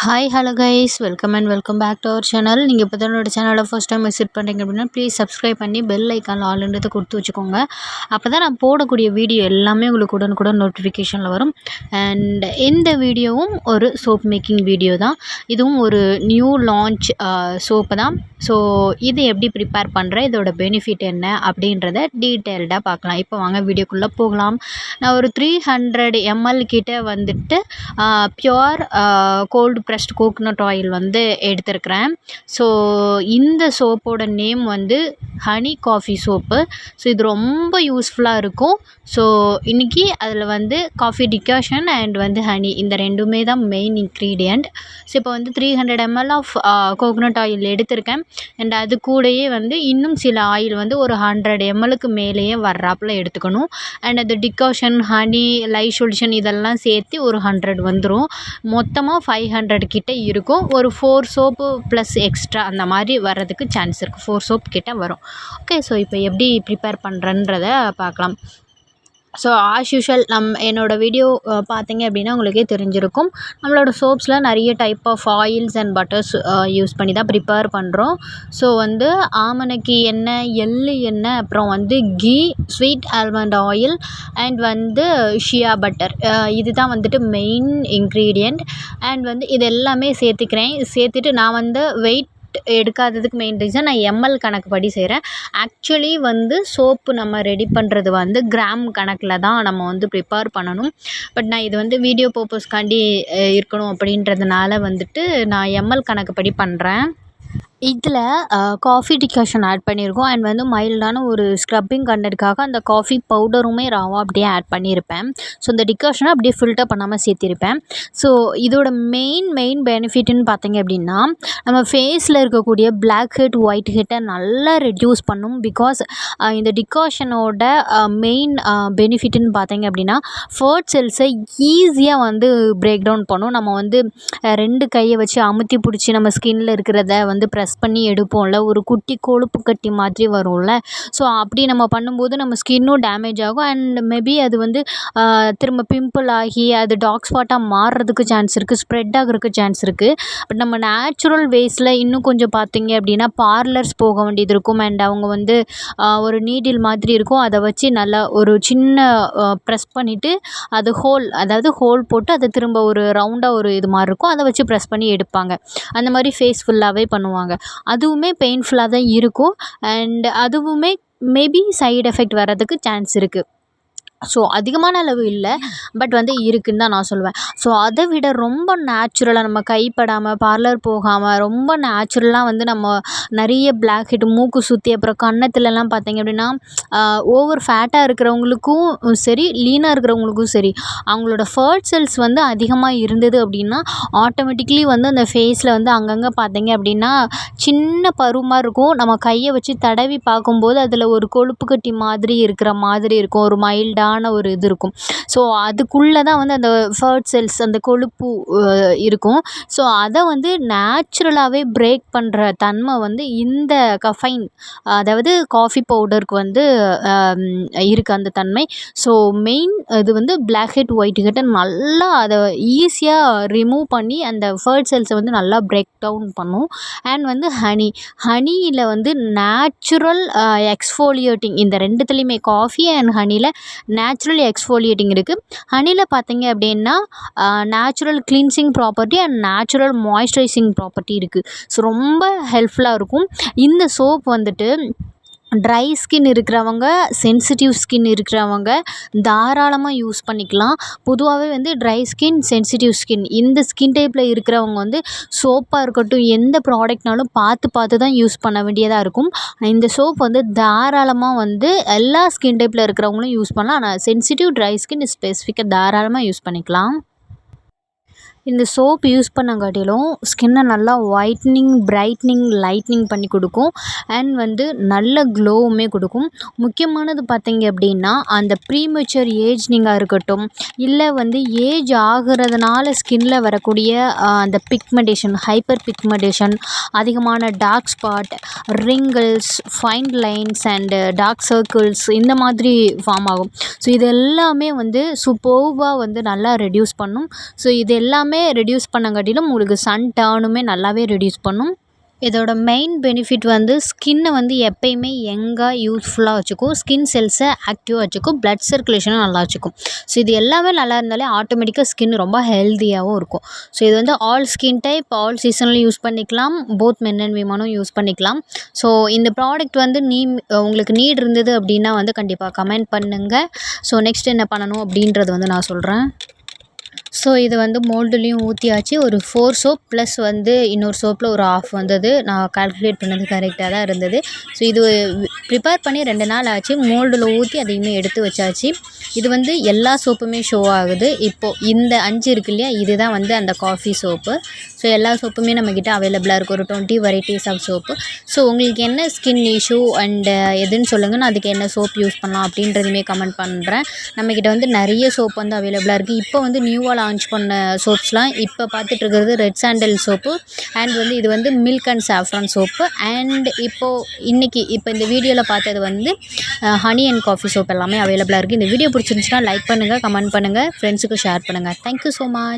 Hi hello guys welcome and welcome back to our channel நீங்கள் இப்போ தான் சேனலை ஃபஸ்ட் டைம் விசிட் பண்ணுறீங்க அப்படின்னா ப்ளீஸ் சப்ஸ்கிரைப் பண்ணி பெல் ஐக்கான் ஆளுன்றதை கொடுத்து வச்சுக்கோங்க. அப்போ தான் நான் போடக்கூடிய வீடியோ எல்லாமே உங்களுக்கு உடனுக்குடன் நோட்டிஃபிகேஷனில் வரும். அண்ட் இந்த வீடியோவும் ஒரு சோப் மேக்கிங் வீடியோ தான். இதுவும் ஒரு நியூ லான்ச் சோப்பு தான். ஸோ இது எப்படி ப்ரிப்பேர் பண்ணுறேன் இதோட பெனிஃபிட் என்ன அப்படின்றத டீட்டெயில்டாக பார்க்கலாம். இப்போ வாங்க வீடியோக்குள்ளே போகலாம். நான் ஒரு த்ரீ ஹண்ட்ரட் எம்எல் கிட்டே வந்துட்டு pure cold pressed coconut oil வந்து எடுத்திருக்கிறேன். ஸோ இந்த சோப்போட நேம் வந்து ஹனி காஃபி சோப்பு ஸோ இது ரொம்ப யூஸ்ஃபுல்லாக இருக்கும். ஸோ இன்றைக்கி அதில் வந்து காஃபி டிகாஷன் அண்ட் வந்து ஹனி இந்த ரெண்டுமே தான் மெயின் இன்க்ரீடியண்ட் ஸோ இப்போ வந்து three hundred ml of coconut oil எடுத்திருக்கேன். அண்ட் அது கூடயே வந்து இன்னும் சில ஆயில் வந்து ஒரு ஹண்ட்ரட் எம்எல்லுக்கு மேலேயே வர்றாப்புல எடுத்துக்கணும். அண்ட் அது டிகாஷன் ஹனி லை சொல்யூஷன் இதெல்லாம் சேர்த்து ஒரு ஹண்ட்ரட் வந்துடும் மொத்தமாக ஃபைவ் ஹண்ட்ரட் கிட்ட இருக்கும். ஒரு ஃபோர் சோப்பு ப்ளஸ் எக்ஸ்ட்ரா அந்த மாதிரி வர்றதுக்கு சான்ஸ் இருக்குது ஃபோர் சோப் கிட்டே வரும். ஓகே ஸோ இப்போ எப்படி ப்ரிப்பேர் பண்ணுறன்றத பார்க்கலாம். ஸோ ஆஸ் யூஷுவல் நம் என்னோடய வீடியோ பார்த்தீங்க அப்படின்னா உங்களுக்கே தெரிஞ்சிருக்கும். நம்மளோட சோப்ஸில் நிறைய type of oils and butters use பண்ணி தான் ப்ரிப்பேர் பண்ணுறோம் ஸோ வந்து ஆமணக்கு எண்ணெய் எள்ளு எண்ணெய் அப்புறம் வந்து ghee sweet almond oil and வந்து ஷியா பட்டர் இது தான் வந்துட்டு மெயின் இன்க்ரீடியண்ட் அண்ட் வந்து இது எல்லாமே சேர்த்துக்கிறேன். சேர்த்துட்டு நான் வந்து வெயிட் எடுக்காததுக்கு மெயின் ரீசன் நான் எம்எல் கணக்குப்படி செய்கிறேன் ஆக்சுவலி வந்து சோப்பு நம்ம ரெடி பண்ணுறது வந்து கிராம் கணக்கில் தான் நம்ம வந்து ப்ரிப்பேர் பண்ணணும். பட் நான் இது வந்து வீடியோ பர்பஸ்க்காண்டி இருக்கணும் அப்படின்றதுனால வந்துட்டு நான் எம்எல் கணக்குப்படி பண்ணுறேன் இதில் காஃபி டிகாஷன் ஆட் பண்ணியிருக்கோம். அண்ட் வந்து மைல்டான ஒரு ஸ்க்ரப்பிங் கண்டதுக்காக அந்த காஃபி பவுடருமே ராவாக அப்படியே ஆட் பண்ணியிருப்பேன். ஸோ இந்த டிகாஷனை அப்படியே ஃபில்டர் பண்ணாமல் சேர்த்திருப்பேன். ஸோ இதோட மெயின் மெயின் பெனிஃபிட்டுன்னு பார்த்தீங்க அப்படின்னா நம்ம ஃபேஸில் இருக்கக்கூடிய பிளாக் ஹெட் ஒயிட் ஹெட்டை நல்லா ரெடியூஸ் பண்ணும். பிகாஸ் இந்த டிகாஷனோட மெயின் பெனிஃபிட்டுன்னு பார்த்தீங்க அப்படின்னா ஃபர்ட் செல்ஸை ஈஸியாக வந்து பிரேக் டவுன் பண்ணும். நம்ம வந்து ரெண்டு கையை வச்சு அமுத்தி பிடிச்சி நம்ம ஸ்கின்னில் இருக்கிறத வந்து ப்ரெஸ் ப்ரெஸ் பண்ணி எடுப்போம்ல ஒரு குட்டி கொழுப்பு கட்டி மாதிரி வரும்ல. ஸோ அப்படி நம்ம பண்ணும்போது நம்ம ஸ்கின்னும் டேமேஜ் ஆகும். அண்ட் மேபி அது வந்து திரும்ப பிம்பிள் ஆகி அது டார்க் ஸ்பாட்டாக மாறுறதுக்கு சான்ஸ் இருக்குது ஸ்ப்ரெட் ஆகுறதுக்கு சான்ஸ் இருக்குது பட் நம்ம நேச்சுரல் வேஸில் இன்னும் கொஞ்சம் பார்த்தீங்க அப்படின்னா பார்லர்ஸ் போக வேண்டியது இருக்கும். அண்ட் அவங்க வந்து ஒரு நீடில் மாதிரி இருக்கும். அதை வச்சு நல்லா ஒரு சின்ன ப்ரெஸ் பண்ணிவிட்டு அது ஹோல் அதாவது ஹோல் போட்டு அதை திரும்ப ஒரு ரவுண்டாக ஒரு இது மாதிரி இருக்கும். அதை வச்சு ப்ரெஸ் பண்ணி எடுப்பாங்க. அந்த மாதிரி ஃபேஸ் ஃபுல்லாகவே பண்ணுவாங்க. அதுவுமே பெயின்ஃபுல்லாக தான் இருக்கும். அண்ட் அதுவுமே மேபி சைடு எஃபெக்ட் வர்றதுக்கு சான்ஸ் இருக்குது ஸோ அதிகமான அளவு இல்லை. பட் வந்து இருக்குதுன்னு தான் நான் சொல்லுவேன் ஸோ அதை விட ரொம்ப நேச்சுரலாக நம்ம கைப்படாமல் பார்லர் போகாமல் ரொம்ப நேச்சுரலாக வந்து நம்ம நிறைய பிளாக் ஹெட் மூக்கு சுற்றி அப்புறம் கன்னத்துலலாம் பார்த்தீங்க அப்படின்னா ஓவர் ஃபேட்டாக இருக்கிறவங்களுக்கும் சரி லீனாக இருக்கிறவங்களுக்கும் சரி அவங்களோட ஃபர்ட் செல்ஸ் வந்து அதிகமாக இருந்தது அப்படின்னா ஆட்டோமேட்டிக்லி வந்து அந்த ஃபேஸில் வந்து அங்கங்கே பார்த்தீங்க அப்படின்னா சின்ன பருவமாக இருக்கும். நம்ம கையை வச்சு தடவி பார்க்கும்போது அதில் ஒரு கொழுப்பு கட்டி மாதிரி இருக்கிற மாதிரி இருக்கும். ஒரு மைல்டாக மைல்டான ஒரு இது இருக்கும். ஸோ அதுக்குள்ளே தான் வந்து அந்த ஃபேட் செல்ஸ் அந்த கொழுப்பு இருக்கும். ஸோ அதை வந்து நேச்சுரலாகவே பிரேக் பண்ணுற தன்மை வந்து இந்த கஃபைன் அதாவது காஃபி பவுடருக்கு வந்து இருக்குது அந்த தன்மை. ஸோ மெயின் இது வந்து பிளாக் ஹெட் ஒயிட் ஹெட்டை நல்லா அதை ஈஸியாக ரிமூவ் பண்ணி அந்த ஃபேட் செல்ஸை வந்து நல்லா பிரேக் டவுன் பண்ணும். அண்ட் வந்து ஹனி ஹனியில் வந்து நேச்சுரல் எக்ஸ்ஃபோலியேட்டிங் இந்த ரெண்டுத்துலேயுமே காஃபி அண்ட் ஹனியில் நேச்சுரல் எக்ஸ்ஃபோலியேட்டிங் இருக்குது ஹனியில் பார்த்தீங்க அப்படின்னா natural cleansing property and natural moisturising property இருக்குது ஸோ ரொம்ப ஹெல்ப்ஃபுல்லாக இருக்கும். இந்த சோப் வந்துட்டு ட்ரை ஸ்கின் இருக்கிறவங்க சென்சிட்டிவ் ஸ்கின் இருக்கிறவங்க தாராளமாக யூஸ் பண்ணிக்கலாம். பொதுவாகவே வந்து ட்ரை ஸ்கின் சென்சிட்டிவ் ஸ்கின் இந்த ஸ்கின் டைப்பில் இருக்கிறவங்க வந்து சோப்பாக இருக்கட்டும் எந்த ப்ராடக்ட்னாலும் பார்த்து பார்த்து தான் யூஸ் பண்ண வேண்டியதாக இருக்கும். இந்த சோப் வந்து தாராளமாக வந்து எல்லா ஸ்கின் டைப்பில் இருக்கிறவங்களும் யூஸ் பண்ணலாம். ஆனால் சென்சிட்டிவ் ட்ரை ஸ்கின் ஸ்பெசிஃபிக்காக தாராளமாக யூஸ் பண்ணிக்கலாம். இந்த சோப் யூஸ் பண்ணங்காட்டிலும் ஸ்கின்னை நல்லா ஒயிட்னிங் பிரைட்னிங் லைட்னிங் பண்ணி கொடுக்கும். அண்ட் வந்து நல்ல க்ளோவுமே கொடுக்கும். முக்கியமானது பார்த்தீங்க அப்படின்னா அந்த ப்ரீமெச்சூர் ஏஜ்னிங்காக இருக்கட்டும் இல்லை வந்து ஏஜ் ஆகிறதுனால ஸ்கின்ல வரக்கூடிய அந்த பிக்மெண்டேஷன் ஹைப்பர் பிக்மெண்டேஷன் அதிகமான dark spot wrinkles fine lines and dark circles இந்த மாதிரி ஃபார்ம் ஆகும். ஸோ இது எல்லாமே வந்து சூப்பர்வாக வந்து நல்லா ரெடியூஸ் பண்ணும். ஸோ இது எல்லாமே எல்லாமே ரெடியூஸ் பண்ணங்காட்டிலும் உங்களுக்கு சன் டேர்னுமே நல்லாவே ரெடியூஸ் பண்ணும். இதோட மெயின் பெனிஃபிட் வந்து ஸ்கின்னை வந்து எப்பயுமே யங்காக யூஸ்ஃபுல்லாக வச்சுக்கும். ஸ்கின் செல்ஸை ஆக்டிவாக வச்சுக்கும். பிளட் சர்க்குலேஷனும் நல்லா வச்சுக்கும். ஸோ இது எல்லாமே நல்லா இருந்தாலே ஆட்டோமேட்டிக்காக ஸ்கின் ரொம்ப ஹெல்த்தியாகவும் இருக்கும். ஸோ இது வந்து ஆல் ஸ்கின் டைப் ஆல் சீசன்லையும் யூஸ் பண்ணிக்கலாம். Both men and women use பண்ணிக்கலாம். ஸோ இந்த ப்ராடக்ட் வந்து நீ உங்களுக்கு நீட் இருந்தது அப்படின்னா வந்து கண்டிப்பாக கமெண்ட் பண்ணுங்கள் ஸோ நெக்ஸ்ட் என்ன பண்ணணும் அப்படின்றது வந்து நான் சொல்கிறேன் ஸோ இது வந்து மோல்டுலேயும் ஊற்றியாச்சு ஒரு ஃபோர் சோப் ப்ளஸ் வந்து இன்னொரு சோப்பில் ஒரு ஆஃப் வந்தது. நான் கால்குலேட் பண்ணது கரெக்டாக தான் இருந்தது. ஸோ இது ப்ரிப்பேர் பண்ணி ரெண்டு நாள் ஆச்சு. மோல்டில் ஊற்றி அதையுமே எடுத்து வச்சாச்சு. இது வந்து எல்லா சோப்புமே ஷோ ஆகுது. இப்போது இந்த அஞ்சு இருக்கு இல்லையா? இதுதான் வந்து அந்த காஃபி சோப்பு ஸோ எல்லா சோப்புமே நம்மக்கிட்ட அவைலபிளாக இருக்குது ஒரு twenty varieties of soap so உங்களுக்கு என்ன ஸ்கின் இஷ்யூ அண்டு எதுன்னு சொல்லுங்கள் நான் அதுக்கு என்ன சோப் யூஸ் பண்ணலாம் அப்படின்றதுமே கமெண்ட் பண்ணுறேன் நம்மக்கிட்ட வந்து நிறைய சோப் வந்து அவைலபிளாக இருக்குது இப்போ வந்து நியூவாக லான்ச் பண்ண சோப்ஸ்லாம் இப்போ பார்த்துட்ருக்கிறது ரெட் சாண்டல் சோப்பு அண்ட் வந்து இது வந்து milk and saffron soap and இப்போது இன்றைக்கி இப்போ இந்த வீடியோவில் பார்த்தது வந்து ஹனி அண்ட் காஃபி சோப் எல்லாமே அவைலபிளாக இருக்குது இந்த வீடியோ பிடிச்சிருந்துச்சுன்னா லைக் பண்ணுங்கள் கமெண்ட் பண்ணுங்கள் ஃப்ரெண்ட்ஸுக்கு ஷேர் பண்ணுங்கள் தேங்க்யூ ஸோ மச்